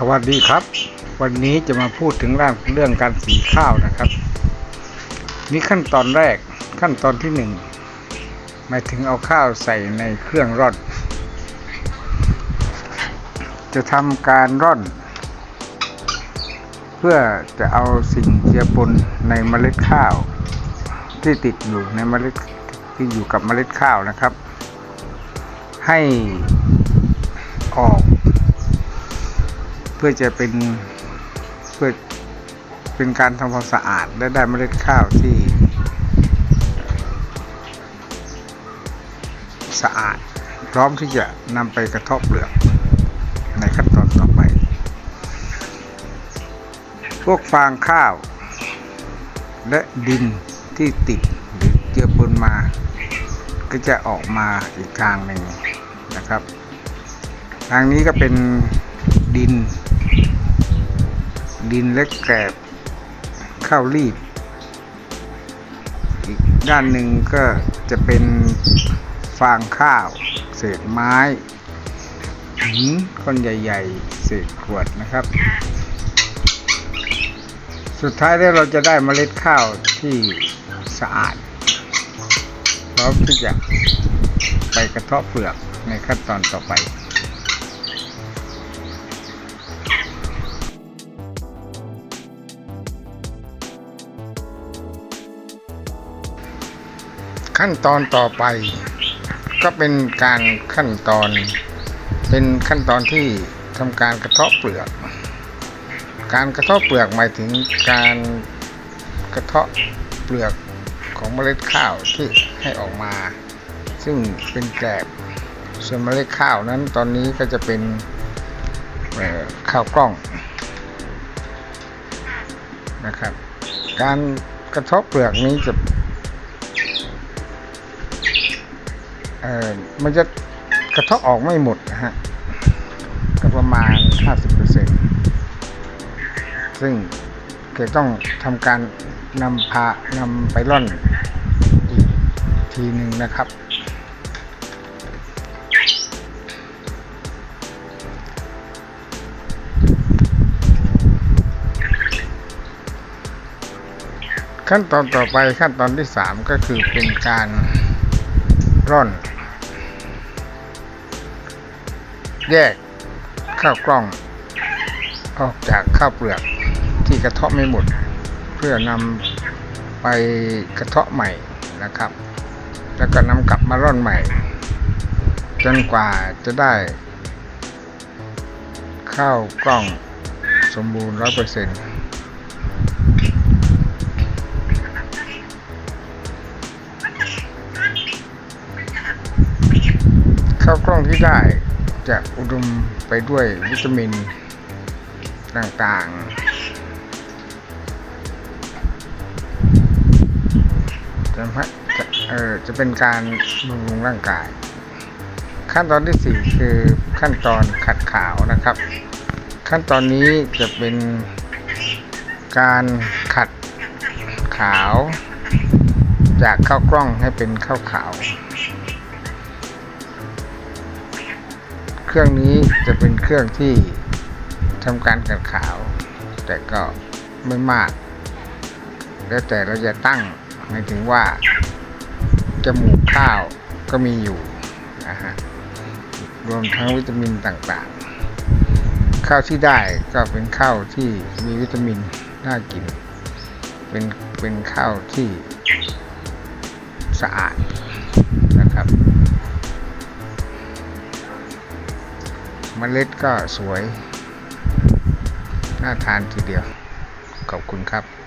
สวัสดีครับ วันนี้จะมาพูดถึงเรื่องเรื่องการสีข้าวนะครับ นี่ขั้นตอนแรกขั้นตอนที่หนึ่งหมายถึงเอาข้าวใส่ในเครื่องร่อน จะทำการร่อน เพื่อจะเอาสิ่งเจือปนในเมล็ดข้าว ที่ติดอยู่ในเมล็ดที่อยู่กับเมล็ดข้าวนะครับ ให้ออก เพื่อจะเป็นเพื่อเป็นการทำความสะอาดและได้เมล็ดข้าวที่ สะอาด พร้อมที่จะนำไปกระทบเปลือกในขั้นตอนต่อไป พวกฟางข้าว และดินที่ติดหรือเจือปนมา ก็จะออกมาอีกทางหนึ่งนะครับ ทางนี้ก็เป็นดิน ดินเล็กแกรบข้าวรีบ อีกด้านหนึ่งก็จะเป็นฟางข้าว เศษไม้หินก้อนใหญ่ ๆ เศษขวดนะครับ สุดท้ายแล้วเราจะได้เมล็ดข้าวที่สะอาดพร้อมที่จะไปกระเทาะเปลือกในขั้นตอนต่อไป ขั้นตอนต่อไป ก็เป็นการขั้นตอน เป็นขั้นตอนที่ทำการกระเทาะเปลือก การกระเทาะเปลือกหมายถึงการกระเทาะเปลือกของเมล็ดข้าวที่ให้ออกมา ซึ่งเป็นแกลบส่วนเมล็ดข้าวนั้นตอนนี้ก็จะเป็นข้าวกล้องนะครับ การกระเทาะเปลือกนี้จะ เออมันจะกระเทาะออกไม่หมดนะฮะก็ประมาณ 50%ซึ่งจะต้องทำการนำพานำไปร่อนอีกทีหนึ่งนะครับ ขั้นตอนต่อไปขั้นตอนที่ 3 ก็คือเป็นการ ร่อน แยกข้าวกล้อง ออกจากข้าวเปลือกที่กระเทาะไม่หมด เพื่อนำไปกระเทาะใหม่นะครับ แล้วก็นำกลับมาร่อนใหม่ จนกว่าจะได้ ข้าวกล้องสมบูรณ์ร้อยเปอร์เซ็นต์ ได้ จะอุดมไปด้วยวิตามินต่างๆจะให้จะเออจะเป็นการบำรุงร่างกาย ขั้นตอนที่ 4 คือขั้นตอนขัดขาวนะครับ ขั้นตอนนี้จะเป็นการขัดขาว จากข้าวกล้องให้เป็นข้าวขาว เครื่องนี้จะเป็นเครื่องที่ทำการขัดขาว แต่ก็ไม่มาก แล้วแต่เราจะตั้งหมายถึงว่าจมูกข้าวก็มีอยู่นะฮะรวมทั้งวิตามินต่างๆ ข้าวที่ได้ก็เป็นข้าวที่มีวิตามินน่ากิน เป็นเป็นข้าวที่สะอาด เมล็ดก็สวย น่าทานทีเดียว ขอบคุณครับ